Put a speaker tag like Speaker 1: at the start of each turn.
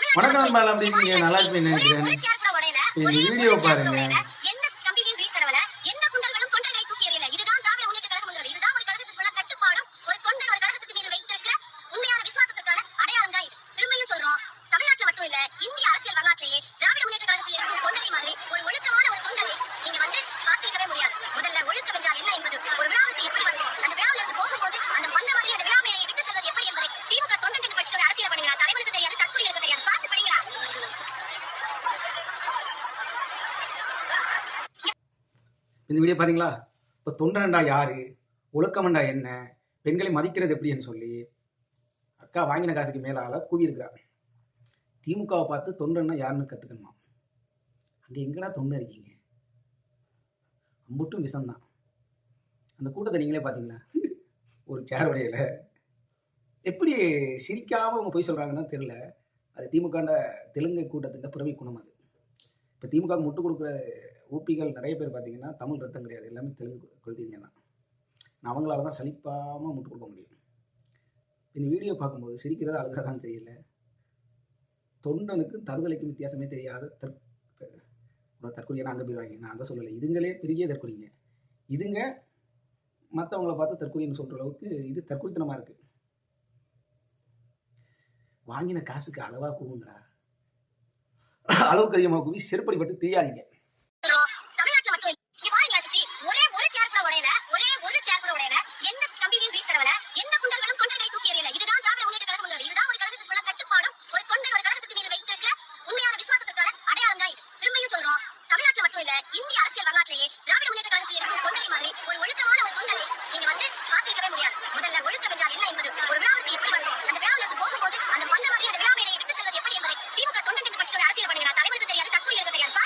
Speaker 1: வணக்கம் நண்பா, எப்படி இருக்கீங்க? நல்லா இருப்பீங்கன்னு நினைக்கிறேன். இந்த
Speaker 2: ஒரே ஒரு
Speaker 1: வீடியோ பாருங்க.
Speaker 2: உடையல.
Speaker 1: இந்த வீடியோ பார்த்தீங்களா இப்போ தொண்டனண்டா யாரு? ஒழுக்கமண்டா என்ன? பெண்களை மதிக்கிறது எப்படின்னு சொல்லி அக்கா வாங்கின காசுக்கு மேலால கூவியிருக்கிறா திமுகவை பார்த்து தொண்டன்னா யாருன்னு கற்றுக்கணுமா அங்கே எங்கடா தொண்டை இருக்கீங்க? அம்புட்டும் விஷம்தான். அந்த கூட்டத்தை நீங்களே பார்த்தீங்களா ஒரு சேர் உடையில. எப்படி சிரிக்காமல் அவங்க போய் சொல்கிறாங்கன்னு தெரில அது திமுகண்ட தெலுங்கு கூட்டத்தின் பிறவி குணம் அது. இப்போ திமுக முட்டு கொடுக்குற ஊப்பிகள் நிறைய பேர் பார்த்தீங்கன்னா தமிழ் ரத்தம் கிடையாது. எல்லாமே தெலுங்கு கொள்கைங்க தான். நான் அவங்களால தான் சலிப்பாமல் முட்டு கொடுக்க முடியும். இந்த வீடியோ பார்க்கும்போது சிரிக்கிறது அழுகிறதா தான் தெரியல. தொண்டனுக்கும் தருதலைக்கும் வித்தியாசமே தெரியாத தற்கொலை ஒரு தற்கொலையான அங்கே போயிடுவாங்க நான் அதை சொல்லலை. இதுங்களே பெரிய தற்கொலைங்க. இதுங்க மற்றவங்கள பார்த்து தற்கொலைன்னு சொல்கிற அளவுக்கு இது தற்கொலைத்தனமாக இருக்குது வாங்கின காசுக்கு அளவாக கூவுங்களா அளவுக்கு அதிகமாக கூவி செருப்படி பட்டு தெரியாதீங்க. திமுக தொண்டன் படிச்சுட்டு அரசியல் பண்ணுங்க தலைவருக்கு தெரியாது தற்கொலை தெரியாது.